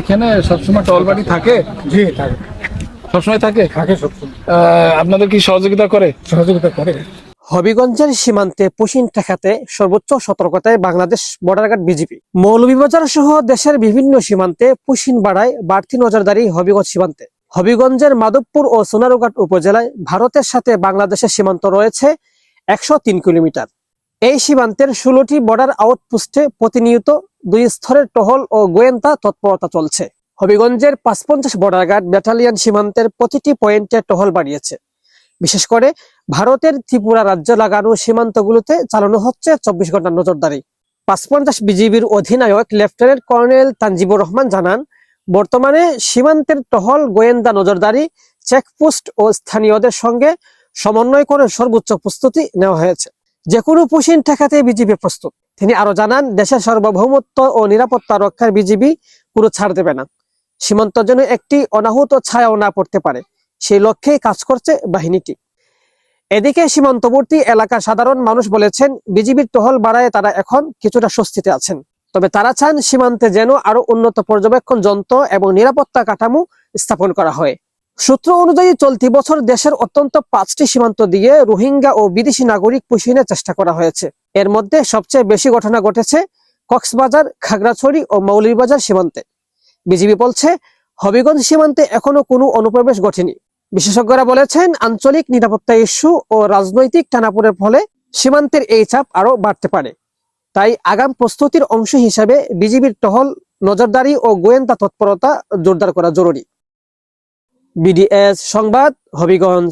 এইখানে সবসময় টলবাড়ি থাকে? জি থাকে। সবসময় থাকে? থাকে সবসময়। আপনাদের কি সহযোগিতা করে? সহযোগিতা করে। হবিগঞ্জের সীমান্তে পুশিন ঠেকাতে সর্বোচ্চ সতর্কতায় Bangladesh border guard BGB Moulvibazar সহ দেশের বিভিন্ন সীমান্তে পুশিন বাড়ায় বাড়তি নজরদারি হবিগঞ্জ সীমান্তে। হবিগঞ্জের মাধবপুর ও সোনারুঘাট উপজেলায় ভারতের সাথে বাংলাদেশের সীমান্ত রয়েছে একশো তিন কিলোমিটার। এই সীমান্তের ষোলোটি বর্ডার আউটপোস্টে প্রতিনিয়ত দুই স্তরের টহল ও গোয়েন্দা তৎপরতা চলছে। হবিগঞ্জের পাঁচপঞ্চাশ বর্ডার গার্ড ব্যাটালিয়ন সীমান্তের প্রতিটি পয়েন্টে টহল বাড়িয়েছে বিশেষ করে ভারতের ত্রিপুরা রাজ্য লাগানো সীমান্তগুলোতে চালানো হচ্ছে চব্বিশ ঘণ্টা নজরদারি। পাঁচপঞ্চাশ বিজিবির অধিনায়ক লেফটেন্যান্ট কর্নেল তানজিবুর রহমান জানান, বর্তমানে সীমান্তের টহল, গোয়েন্দা নজরদারি, চেকপোস্ট ও স্থানীয়দের সঙ্গে সমন্বয় করে সর্বোচ্চ প্রস্তুতি নেওয়া হয়েছে। যে কোনো পুশিন ঠেকাতে বিজিবি প্রস্তুত। তিনি আরও জানান, দেশের সার্বভৌমত্ব ও নিরাপত্তা রক্ষার বিজিবি কোনো ছাড় দেবে না। সীমান্ত যেন একটি অনাহুত ছায়াও না পড়তে পারে, সেই লক্ষ্যেই কাজ করছে বাহিনীটি। এদিকে সীমান্তবর্তী এলাকার সাধারণ মানুষ বলেছেন, বিজিবির টহল বাড়ায় তারা এখন কিছুটা স্বস্তিতে আছেন। তবে তারা চান সীমান্তে যেন আরও উন্নত পর্যবেক্ষণ যন্ত্র এবং নিরাপত্তা কাঠামো স্থাপন করা হয়। সূত্র অনুযায়ী চলতি বছর দেশের অত্যন্ত পাঁচটি সীমান্ত দিয়ে রোহিঙ্গা ও বিদেশি নাগরিক পুষিনের চেষ্টা করা হয়েছে। এর মধ্যে সবচেয়ে বেশি ঘটনা ঘটেছে কক্সবাজার, খাগড়াছড়ি ও মৌলভীবাজার সীমান্তে। বিজিবি বলছে, হবিগঞ্জ সীমান্তে এখনও কোনো অনুপ্রবেশ ঘটেনি। বিশেষজ্ঞরা বলেছেন, আঞ্চলিক নিরাপত্তা ইস্যু ও রাজনৈতিক টানাপোড়ের ফলে সীমান্তের এই চাপ আরও বাড়তে পারে। তাই আগাম প্রস্তুতির অংশ হিসেবে বিজিবির টহল, নজরদারি ও গোয়েন্দা তৎপরতা জোরদার করা জরুরি। বিডিএস সংবাদ হবিগঞ্জ।